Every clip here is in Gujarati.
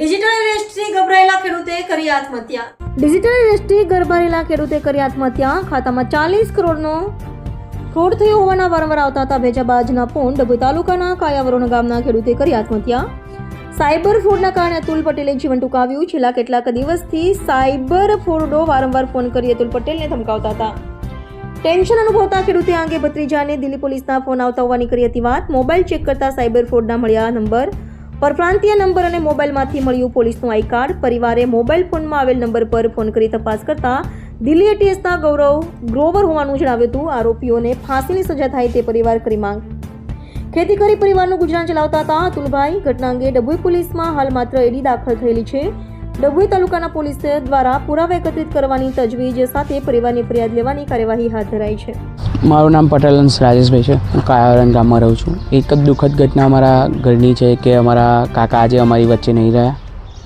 ડિજિટલ ઇન્ડસ્ટ્રી ગભરાયેલા ખેડૂતે કરી આત્મહત્યા. ડિજિટલ એરેસ્ટથી ગભરાયેલા ખેડૂતે કરી ખાતામાં ચાલીસ કરોડનો ફ્રોડ થયો હોવાના વારંવાર આવતા હતા ભેજાબાજના ફોન ડભોઈ તાલુકાના કાયાવરોણ ગામના ખેડૂતે કરી આત્મહત્યા. સાયબર ફ્રોડના કારણે અતુલ પટેલે જીવન ટૂંકાવ્યું. છેલ્લા કેટલાક દિવસથી સાયબર ફ્રોડો વારંવાર ફોન કરી અતુલ પટેલને ધમકાવતા હતા. ટેન્શન અનુભવતા ખેડૂતે આ અંગે ભત્રીજાને દિલ્હી પોલીસના ફોન આવતા હોવાની કરી હતી વાત. મોબાઈલ ચેક કરતા સાયબર ફ્રોડના મળ્યા નંબર. પરપ્રાંતીય નંબર અને મોબાઈલમાંથી મળ્યું પોલીસનું આઈ કાર્ડ. પરિવારે મોબાઈલ ફોનમાં આવેલ નંબર પર ફોન કરી તપાસ કરતા દિલ્હી એટીએસના ગૌરવ ગ્રોવર હોવાનું જણાવ્યું હતું. આરોપીઓને ફાંસીની સજા થાય તે પરિવાર કરી માંગ. ખેતી કરી પરિવારનું ગુજરાન ચલાવતા હતા. અતુલભાઈ, ઘટના અંગે ડભોઈ પોલીસમાં હાલ માત્ર એડી દાખલ થયેલી છે. ડભોઈ તાલુકાના પોલીસ દ્વારા પુરાવા એકત્રિત કરવાની તજવીજ સાથે પરિવારની ફરિયાદ લેવાની કાર્યવાહી હાથ ધરાઈ છે. મારું નામ પટેલ અંશ રાજેશભાઈ છે. હું કાયાવરણ ગામમાં રહું છું. એક જ દુઃખદ ઘટના અમારા ઘરની છે કે અમારા કાકા આજે અમારી વચ્ચે નહીં રહ્યા.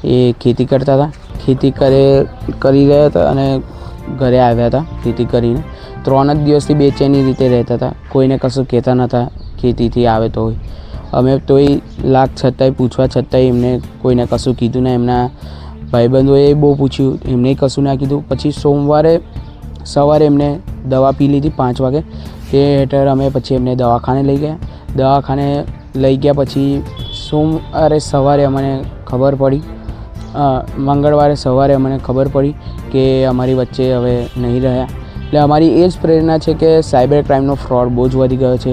એ ખેતી કરતા હતા. ખેતી કરે, કરી રહ્યા હતા અને ઘરે આવ્યા હતા ખેતી કરીને. ત્રણ જ દિવસથી બેચેની રીતે રહેતા હતા. કોઈને કશું કહેતા નહોતા ખેતીથી આવે તો અમે તોય લાખ છતાંય, પૂછવા છતાંય એમને કોઈને કશું કીધું ને. એમના ભાઈબંધોએ બહુ પૂછ્યું, એમને કશું ના કીધું. પછી સોમવારે સવારે એમને દવા પી લીધી પાંચ વાગે. તે હેઠળ અમે પછી એમને દવાખાને લઈ ગયા. દવાખાને લઈ ગયા પછી સોમવારે સવારે અમને ખબર પડી. મંગળવારે સવારે અમને ખબર પડી કે અમારી વચ્ચે હવે નહીં રહ્યા. એટલે અમારી એ જ પ્રેરણા છે કે સાયબર ક્રાઇમનો ફ્રોડ બહુ જ વધી ગયો છે.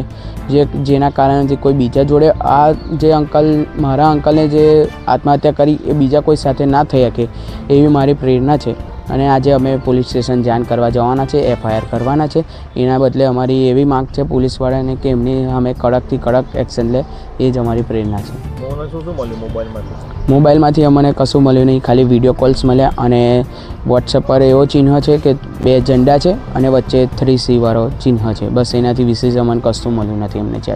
જે જેના કારણે કોઈ બીજા જોડે આ જે અંકલ, મારા અંકલને જે આત્મહત્યા કરી એ બીજા કોઈ સાથે ના થઈ શકે, એવી મારી પ્રેરણા છે. અને આજે અમે પોલીસ સ્ટેશન જાણ કરવા જવાના છે એફઆઈઆર કરવાના છે. એના બદલે અમારી એવી માંગ છે પોલીસવાળાને કે એમની અમે કડકથી કડક એક્શન લે એ જ અમારી પ્રેરણા છે. મોબાઈલમાંથી? અમને કશું મળ્યું નહીં ખાલી વીડિયો કોલ્સ મળ્યા અને વોટ્સઅપ પર એવો ચિહ્ન છે કે બે ઝંડા છે અને વચ્ચે થ્રી સીવાળો ચિહ્ન છે. બસ એનાથી વિશેષ અમને કશું મળ્યું નથી અમને ચેટ